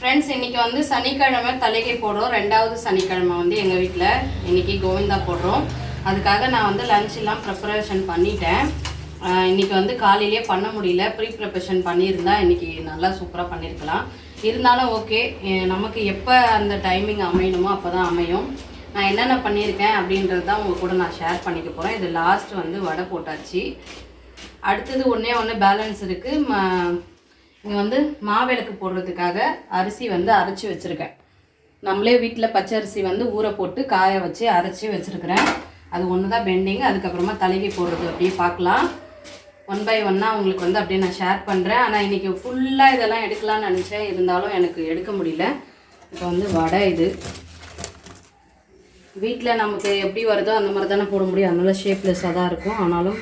Friends இன்னைக்கு வந்து சனிக்கிழமை தலைகை போடுறோம். ரெண்டாவது சனிக்கிழமை வந்து எங்கள் வீட்டில் இன்னைக்கு கோவிந்தா போடுறோம். அதுக்காக நான் வந்து லஞ்ச் எல்லாம் ப்ரிப்பரேஷன் பண்ணிட்டேன். இன்னைக்கு வந்து காலையிலேயே பண்ண முடியல. ப்ரீ ப்ரிப்பரேஷன் பண்ணியிருந்தா இன்னைக்கு நல்லா சூப்பராக பண்ணியிருக்கலாம் இருந்தாலும் ஓகே நமக்கு எப்போ அந்த டைமிங் அமையணுமோ அப்போ தான் அமையும். நான் என்னென்ன பண்ணியிருக்கேன் அப்படின்றது தான் உங்கள் கூட நான் ஷேர் பண்ணிக்க போகிறேன் இது லாஸ்ட் வந்து வடை போட்டாச்சு. அடுத்தது ஒன்றே ஒன்று பேலன்ஸ் இருக்குது ம இங்கே வந்து மாவிளக்கு போடுறதுக்காக அரிசி வந்து அரைச்சி வச்சுருக்கேன். நம்மளே வீட்டில் பச்சை அரிசி வந்து ஊற போட்டு காய வச்சு அரைச்சி வச்சுருக்கிறேன். அது ஒன்று தான் பெண்டிங் அதுக்கப்புறமா தலைகை போடுறது அப்படியே பார்க்கலாம். ஒன் பை ஒன்னாக உங்களுக்கு வந்து அப்படியே நான் ஷேர் பண்ணுறேன் ஆனால் இன்றைக்கி ஃபுல்லாக இதெல்லாம் எடுக்கலாம்னு நினச்சேன். இருந்தாலும் எனக்கு எடுக்க முடியல. இப்போ வந்து வடை இது. வீட்டில் நமக்கு எப்படி வருதோ அந்த மாதிரி தானே போட முடியும். அதனால ஷேப்லெஸ்ஸாக தான் இருக்கும். ஆனாலும்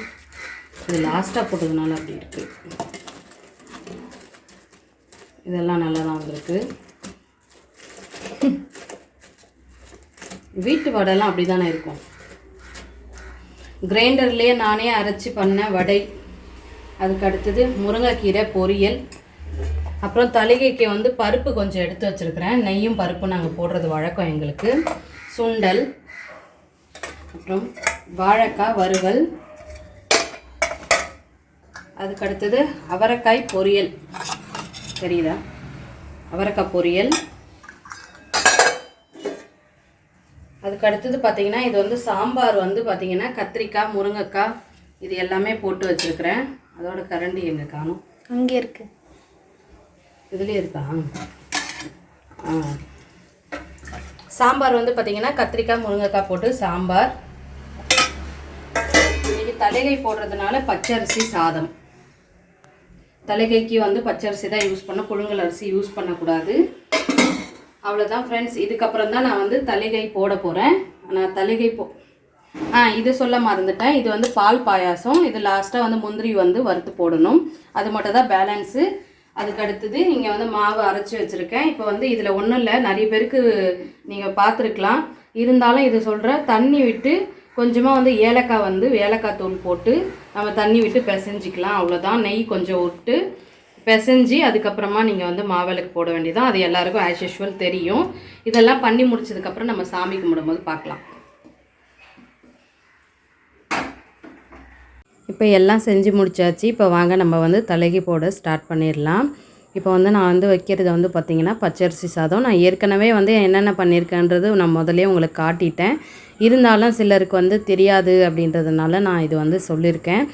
இது லாஸ்ட்டாக போட்டதுனால அப்படி இருக்குது இதெல்லாம் நல்லா தான் வந்திருக்கு. வீட்டு வடைலாம் அப்படி தானே இருக்கும். கிரைண்டர்லேயே நானே அரைச்சி பண்ண வடை. அதுக்கு அடுத்தது முருங்கைக்கீரை பொரியல். அப்புறம் தலிகைக்கு வந்து பருப்பு கொஞ்சம் எடுத்து வச்சுருக்கிறேன். நெய்யும் பருப்பு நாங்கள் போடுறது வழக்கம் எங்களுக்கு. சுண்டல். அப்புறம் வாழைக்காய் வறுவல். அதுக்கு அடுத்தது அவரைக்காய் பொரியல். தெரியுதா? அவரைக்காய் பொரியல். அதுக்கு அடுத்தது பார்த்தீங்கன்னா இது வந்து சாம்பார் வந்து பார்த்தீங்கன்னா கத்திரிக்காய் முருங்கைக்காய் இது எல்லாமே போட்டு வச்சுருக்கிறேன். அதோட கரண்டி எங்கே காணும்? அங்கே இருக்கு. இதுலேயே இருக்கா? ஆ. சாம்பார் வந்து பார்த்தீங்கன்னா கத்திரிக்காய் முருங்கைக்காய் போட்டு சாம்பார். இன்னைக்கு தலைகை போடுறதுனால பச்சரிசி சாதம். தலைகைக்கு வந்து பச்சரிசி தான் யூஸ் பண்ண புழுங்கல் அரிசி யூஸ் பண்ணக்கூடாது. அவ்வளோதான் ஃப்ரெண்ட்ஸ் இதுக்கப்புறம் தான் நான் வந்து தலைகை போட போகிறேன் நான் தலைகை போ ஆ இது சொல்ல மறந்துட்டேன். இது வந்து பால் பாயாசம். இது லாஸ்ட்டாக வந்து முந்திரி வந்து வறுத்து போடணும். அது மட்டும் தான் பேலன்ஸு அதுக்கு அடுத்தது இங்கே வந்து மாவு அரைச்சி வச்சுருக்கேன். இப்போ வந்து இதில் ஒன்றும் இல்லை. நிறைய பேருக்கு நீங்கள் பார்த்துருக்கலாம். இருந்தாலும் இது சொல்கிறேன் தண்ணி விட்டு கொஞ்சமாக வந்து ஏலக்காய் வந்து ஏலக்காய் தூள் போட்டு நம்ம தண்ணி விட்டு பிசைஞ்சிக்கலாம். அவ்வளோதான் நெய் கொஞ்சம் விட்டு பிசைஞ்சு அதுக்கப்புறமா நீங்கள் வந்து மாவிளக்கு போட வேண்டியதான் அது எல்லாருக்கும் ஆஸ் யூஷுவல் தெரியும். இதெல்லாம் பண்ணி முடிச்சதுக்கப்புறம் நம்ம சாமி கும்பிடும்போது பார்க்கலாம். இப்போ எல்லாம் செஞ்சு முடிச்சாச்சு. இப்போ வாங்க நம்ம வந்து தலைகி போட ஸ்டார்ட் பண்ணிடலாம். இப்போ வந்து நான் வந்து வைக்கிறது வந்து பார்த்திங்கன்னா பச்சரிசி சாதம். நான் ஏற்கனவே வந்து என்னென்ன பண்ணியிருக்கேன்றது நான் முதலே உங்களுக்கு காட்டிட்டேன். இருந்தாலும் சிலருக்கு வந்து தெரியாது அப்படின்றதுனால நான் இது வந்து சொல்லியிருக்கேன்.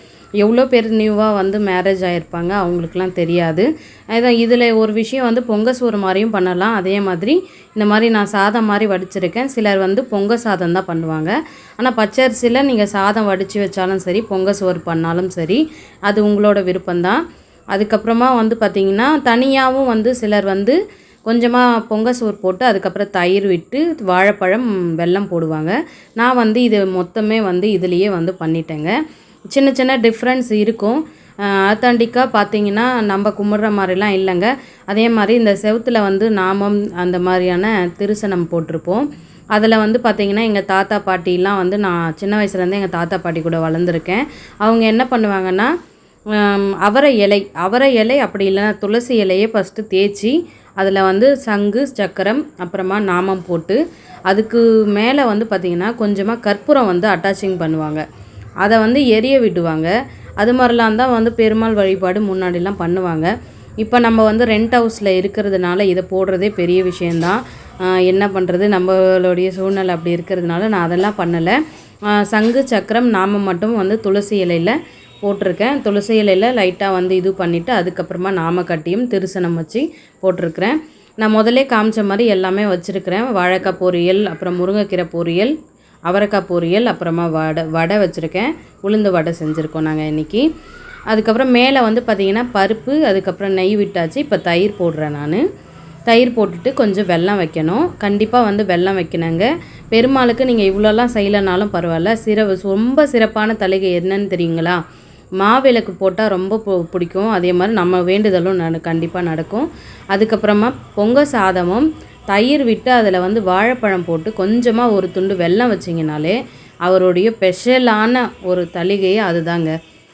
எவ்வளோ பேர் நியூவாக வந்து மேரேஜ் ஆகிருப்பாங்க அவங்களுக்குலாம் தெரியாது. அதான் இதில் ஒரு விஷயம் வந்து பொங்க சோறு மாதிரியும் பண்ணலாம். அதே மாதிரி இந்த மாதிரி நான் சாதம் மாதிரி வடிச்சிருக்கேன். சிலர் வந்து பொங்க சாதம் தான் பண்ணுவாங்க. ஆனால் பச்சரிசியில் நீங்கள் சாதம் வடித்து வச்சாலும் சரி பொங்க சோறு பண்ணாலும் சரி அது உங்களோட விருப்பம்தான். அதுக்கப்புறமா வந்து பார்த்திங்கன்னா தனியாகவும் வந்து சிலர் வந்து கொஞ்சமாக பொங்க சோறு போட்டு அதுக்கப்புறம் தயிர் விட்டு வாழைப்பழம் வெல்லம் போடுவாங்க. நான் வந்து இது மொத்தமே வந்து இதுலேயே வந்து பண்ணிட்டேங்க. சின்ன சின்ன டிஃப்ரென்ஸ் இருக்கும். ஆத்தாண்டிக்காக பார்த்தீங்கன்னா நம்ம கும்பிட்ற மாதிரிலாம் இல்லைங்க. அதே மாதிரி இந்த செவத்தில் வந்து நாமம் அந்த மாதிரியான திருசனம் போட்டிருப்போம். அதில் வந்து பார்த்திங்கன்னா எங்கள் தாத்தா பாட்டிலாம் வந்து நான் சின்ன வயசுலேருந்தே எங்கள் தாத்தா பாட்டி கூட வளர்ந்துருக்கேன். அவங்க என்ன பண்ணுவாங்கன்னா அவரை இலை அவரை இலை அப்படி இல்லைன்னா துளசி இலையை ஃபஸ்ட்டு தேய்ச்சி அதில் வந்து சங்கு சக்கரம் அப்புறமா நாமம் போட்டு அதுக்கு மேலே வந்து பார்த்திங்கன்னா கொஞ்சமாக கற்பூரம் வந்து அட்டாச்சிங் பண்ணுவாங்க. அதை வந்து எரிய விடுவாங்க. அது மாதிரிலாம் தான் வந்து பெருமாள் வழிபாடு முன்னாடிலாம் பண்ணுவாங்க. இப்போ நம்ம வந்து ரெண்ட் ஹவுஸில் இருக்கிறதுனால இதை போடுறதே பெரிய விஷயந்தான் என்ன பண்ணுறது நம்மளுடைய சூழ்நிலை அப்படி இருக்கிறதுனால நான் அதெல்லாம் பண்ணலை. சங்கு சக்கரம் நாமம் மட்டும் வந்து துளசி இலையில் போட்டிருக்கேன். துளசி இலையில் லைட்டாக வந்து இது பண்ணிவிட்டு அதுக்கப்புறமா நாமக்கட்டியும் திருசனம் வச்சு போட்டிருக்கிறேன். நான் முதல்லே காமிச்ச மாதிரி எல்லாமே வச்சுருக்கிறேன். வாழைக்காய் பொரியல் அப்புறம் முருங்கைக்கீரை பொரியல் அவரைக்காய் பொரியல் அப்புறமா வடை வடை வச்சுருக்கேன். உளுந்து வடை செஞ்சுருக்கோம் நாங்கள் இன்றைக்கி அதுக்கப்புறம் மேலே வந்து பார்த்திங்கன்னா பருப்பு அதுக்கப்புறம் நெய் விட்டாச்சு. இப்போ தயிர் போடுறேன் நான். தயிர் போட்டுட்டு கொஞ்சம் வெல்லம் வைக்கணும். கண்டிப்பாக வந்து வெல்லம் வைக்கணுங்க. பெருமாளுக்கு நீங்கள் இவ்வளோலாம் செய்யலைனாலும் பரவாயில்ல. சிற ரொம்ப சிறப்பான தலைகை என்னன்னு தெரியுங்களா? மாவிளக்கு போட்டால் ரொம்ப பிடிக்கும். அதே மாதிரி நம்ம வேண்டுதலும் நட கண்டிப்பாக நடக்கும். அதுக்கப்புறமா பொங்க சாதமும் தயிர் விட்டு அதில் வந்து வாழைப்பழம் போட்டு கொஞ்சமாக ஒரு துண்டு வெல்லம் வச்சிங்கனாலே அவருடைய ஸ்பெஷலான ஒரு தலிகையே அதுதாங்க.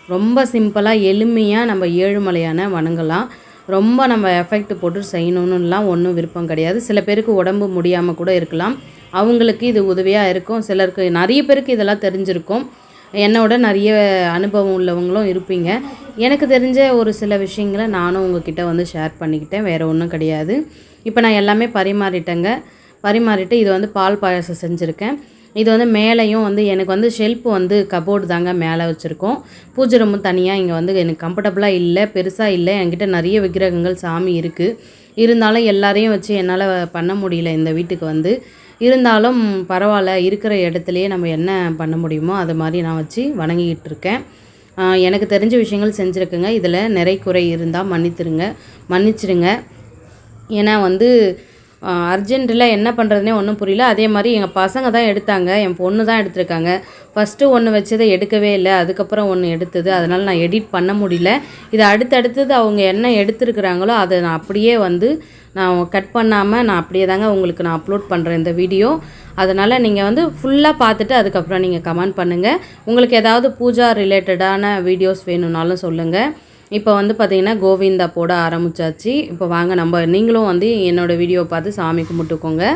ரொம்ப சிம்பிளாக எளிமையாக நம்ம ஏழுமலையான வணங்கலாம். ரொம்ப நம்ம எஃபெக்ட் போட்டு செய்யணுன்னுலாம் ஒன்றும் விருப்பம் கிடையாது. சில பேருக்கு உடம்பு முடியாமல் கூட இருக்கலாம். அவங்களுக்கு இது உதவியாக இருக்கும். சிலருக்கு நிறைய பேருக்கு இதெல்லாம் தெரிஞ்சிருக்கும். என்னோட நிறைய அனுபவம் உள்ளவங்களும் இருப்பீங்க. எனக்கு தெரிஞ்ச ஒரு சில விஷயங்களை நானும் உங்ககிட்ட வந்து ஷேர் பண்ணிக்கிட்டேன். வேறு ஒன்றும் கிடையாது. இப்போ நான் எல்லாமே பரிமாறிட்டேங்க. பரிமாறிட்டு இது வந்து பால் பாயாசம் செஞ்சுருக்கேன். இது வந்து மேலேயும் வந்து எனக்கு வந்து ஷெல்ஃப் வந்து கபோர்டு தாங்க மேலே வச்சுருக்கோம். பூஜை ரொம்ப தனியாக இங்கே வந்து எனக்கு கம்ஃபர்டபுளாக இல்லை பெருசாக இல்லை. என்கிட்ட நிறைய விக்கிரகங்கள் சாமி இருக்குது இருந்தாலும் எல்லாரையும் வச்சு என்னால் பண்ண முடியல இந்த வீட்டுக்கு வந்து. இருந்தாலும் பரவாயில்ல இருக்கிற இடத்துலையே நம்ம என்ன பண்ண முடியுமோ அது மாதிரி நான் வச்சு வணங்கிக்கிட்டு இருக்கேன். எனக்கு தெரிஞ்ச விஷயங்கள் செஞ்சுருக்குங்க. இதில் நிறை குறை இருந்தால் மன்னித்துருங்க. மன்னிச்சிடுங்க. ஏன்னா வந்து அர்ஜென்ட்டில் என்ன பண்ணுறதுனே ஒன்றும் புரியல. அதே மாதிரி எங்கள் பசங்க தான் எடுத்தாங்க. என் பொண்ணு தான் எடுத்திருக்காங்க. ஃபஸ்ட்டு ஒன்று வச்சதை எடுக்கவே இல்லை. அதுக்கப்புறம் ஒன்று எடுத்தது. அதனால் நான் எடிட் பண்ண முடியல. இது அடுத்தடுத்தது அவங்க என்ன எடுத்துருக்குறாங்களோ அதை நான் அப்படியே வந்து நான் கட் பண்ணாமல் நான் அப்படியே தாங்க உங்களுக்கு நான் அப்லோட் பண்ணுறேன் இந்த வீடியோ அதனால் நீங்கள் வந்து ஃபுல்லாக பார்த்துட்டு அதுக்கப்புறம் நீங்கள் கமெண்ட் பண்ணுங்கள் உங்களுக்கு ஏதாவது பூஜா ரிலேட்டடான வீடியோஸ் வேணும்னாலும் சொல்லுங்கள் இப்போ வந்து பார்த்தீங்கன்னா கோவிந்தா போட ஆரம்பிச்சாச்சு. இப்போ வாங்க நம்ம நீங்களும் வந்து என்னோடய வீடியோ பார்த்து சாமி கும்பிட்டுக்கோங்க.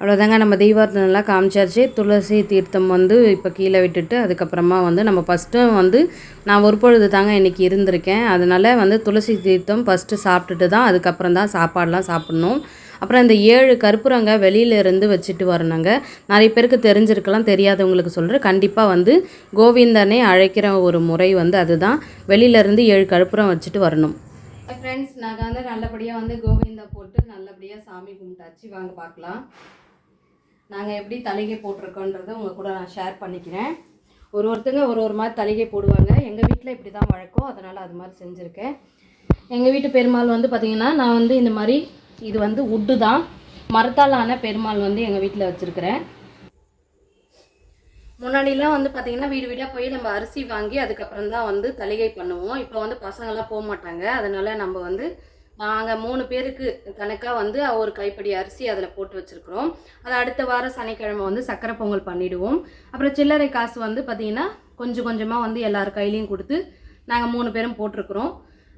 அவ்வளோதாங்க நம்ம தீபார்த்தனெல்லாம் காமிச்சாச்சு. துளசி தீர்த்தம் வந்து இப்போ கீழே விட்டுட்டு அதுக்கப்புறமா வந்து நம்ம ஃபஸ்ட்டும் வந்து நான் ஒரு பொழுது தாங்க இன்றைக்கி இருந்திருக்கேன். அதனால் வந்து துளசி தீர்த்தம் ஃபஸ்ட்டு சாப்பிட்டுட்டு தான் அதுக்கப்புறம் தான் சாப்பாடெலாம் சாப்பிட்ணும். அப்புறம் இந்த ஏழு கற்பூரங்க வெளியில இருந்து வச்சுட்டு வரணுங்க. நிறைய பேருக்கு தெரிஞ்சிருக்கலாம் தெரியாதவங்களுக்கு சொல்கிறேன் கண்டிப்பாக வந்து கோவிந்தனை அழைக்கிற ஒரு முறை வந்து அதுதான். வெளியிலேருந்து ஏழு கற்பூரம் வச்சுட்டு வரணும். ஃப்ரெண்ட்ஸ் நாங்கள் வந்து நல்லபடியாக வந்து கோவிந்தா போட்டு நல்லபடியாக சாமி கும்பிட்டாச்சு. வாங்க பார்க்கலாம். நாங்கள் எப்படி தலிகை போட்டிருக்கோன்றதை உங்கள் கூட நான் ஷேர் பண்ணிக்கிறேன். ஒரு ஒருத்தங்க ஒரு ஒரு மாதிரி தலிகை போடுவாங்க. எங்கள் வீட்டில் இப்படி தான் வழக்கம். அதனால் அது மாதிரி செஞ்சுருக்கேன். எங்கள் வீட்டு பெருமாள் வந்து பார்த்திங்கன்னா நான் வந்து இந்த மாதிரி இது வந்து உட்டு தான். மரத்தால் ஆன பெருமாள் வந்து எங்கள் வீட்டில் வச்சுருக்கிறேன். முன்னாடிலாம் வந்து பார்த்தீங்கன்னா வீடு வீடாக போய் நம்ம அரிசி வாங்கி அதுக்கப்புறம் தான் வந்து தலிகை பண்ணுவோம். இப்போ வந்து பசங்கள்லாம் போக மாட்டாங்க. அதனால் நம்ம வந்து நாங்கள் மூணு பேருக்கு கணக்காக வந்து ஒரு கைப்படி அரிசி அதில் போட்டு வச்சுருக்குறோம். அது அடுத்த வாரம் சனிக்கிழமை வந்து சக்கரை பொங்கல் பண்ணிவிடுவோம் அப்புறம் சில்லறை காசு வந்து பார்த்திங்கன்னா கொஞ்சம் கொஞ்சமாக வந்து எல்லார் கையிலையும் கொடுத்து நாங்கள் மூணு பேரும் போட்டிருக்குறோம்.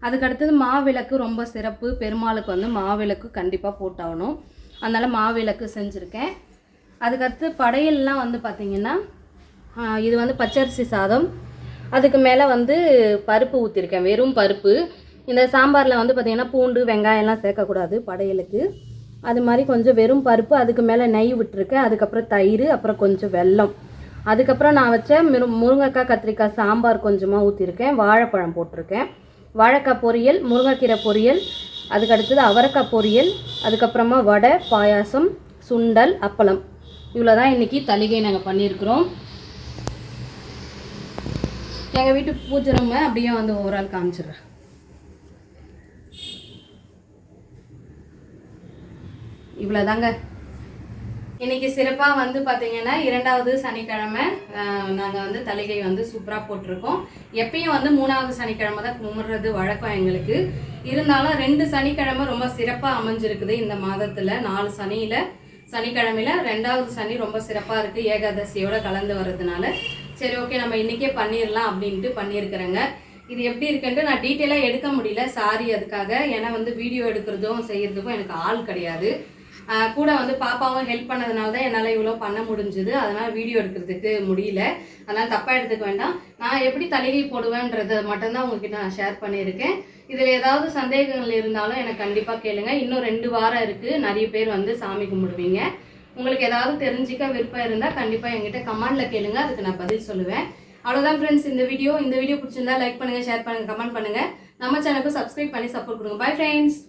அதுக்கடுத்தது மாவிளக்கு ரொம்ப சிறப்பு. பெருமாளுக்கு வந்து மாவிளக்கு கண்டிப்பாக போட்டாகணும். அதனால் மாவிளக்கு செஞ்சுருக்கேன். அதுக்கடுத்து படையல்லாம் வந்து பார்த்திங்கன்னா இது வந்து பச்சரிசி சாதம். அதுக்கு மேலே வந்து பருப்பு ஊற்றிருக்கேன் வெறும் பருப்பு. இந்த சாம்பாரில் வந்து பார்த்திங்கன்னா பூண்டு வெங்காயம்லாம் சேர்க்கக்கூடாது படையலுக்கு. அது மாதிரி கொஞ்சம் வெறும் பருப்பு அதுக்கு மேலே நெய் விட்டுருக்கேன். அதுக்கப்புறம் தயிர் அப்புறம் கொஞ்சம் வெல்லம். அதுக்கப்புறம் நான் வச்ச மிரு முருங்கைக்காய் கத்திரிக்காய் சாம்பார் கொஞ்சமாக ஊற்றிருக்கேன் வாழைப்பழம் போட்டிருக்கேன். வாழைக்காய் பொரியல் முருங்கைக்கீரை பொரியல் அதுக்கு அடுத்தது அவரைக்காய் பொரியல் அதுக்கப்புறமா வடை பாயாசம் சுண்டல் அப்பளம். இவ்வளோ தான் இன்றைக்கி தலிகை நாங்கள் பண்ணியிருக்கிறோம். எங்கள் வீட்டு பூஜை ரூமை அப்படியே வந்து ஓவரால் காமிச்சிடுறேன். இவ்வளோதாங்க இன்னைக்கு சிறப்பாக வந்து பார்த்தீங்கன்னா இரண்டாவது சனிக்கிழமை நாங்கள் வந்து தலிகை வந்து சூப்பராக போட்டிருக்கோம். எப்பயும் வந்து மூணாவது சனிக்கிழமை தான் கும்பிட்றது வழக்கம் எங்களுக்கு. இருந்தாலும் ரெண்டு சனிக்கிழமை ரொம்ப சிறப்பாக அமைஞ்சிருக்குது இந்த மாதத்தில் நாலு சனியில். சனிக்கிழமையில் ரெண்டாவது சனி ரொம்ப சிறப்பாக இருக்குது ஏகாதசியோட கலந்து வர்றதுனால. சரி ஓகே நம்ம இன்றைக்கே பண்ணிடலாம் அப்படின்ட்டு பண்ணியிருக்கிறேங்க இது எப்படி இருக்குன்ட்டு நான் டீட்டெயிலாக எடுக்க முடியல சாரி அதுக்காக. ஏன்னா வந்து வீடியோ எடுக்கிறதும் செய்கிறதுக்கும் எனக்கு ஆள் கிடையாது. கூட வந்து பாப்பாவும் ஹெல்ப் பண்ணதுனால தான் என்னால் இவ்வளோ பண்ண முடிஞ்சுது. அதனால் வீடியோ எடுக்கிறதுக்கு முடியல. அதனால் தப்பாக எடுத்துக்க வேண்டாம். நான் எப்படி தலைகை போடுவேன்றதை மட்டும்தான் உங்ககிட்ட நான் ஷேர் பண்ணியிருக்கேன். இதில் ஏதாவது சந்தேகங்கள் இருந்தாலும் எனக்கு கண்டிப்பாக கேளுங்க. இன்னும் ரெண்டு வாரம் இருக்குது நிறைய பேர் வந்து சாமி கும்பிடுவீங்க. உங்களுக்கு ஏதாவது தெரிஞ்சிக்க விருப்பம் இருந்தால் கண்டிப்பாக என்கிட்ட கமெண்டில் கேளுங்க. அதுக்கு நான் பதில் சொல்லுவேன். அவ்வளோதான் ஃப்ரெண்ட்ஸ் இந்த வீடியோ இந்த வீடியோ பிடிச்சிருந்தா லைக் பண்ணுங்கள் ஷேர் பண்ணுங்கள் கமெண்ட் பண்ணுங்கள் நம்ம சேனலுக்கு சப்ஸ்கிரைப் பண்ணி சப்போர்ட் கொடுங்க. Bye friends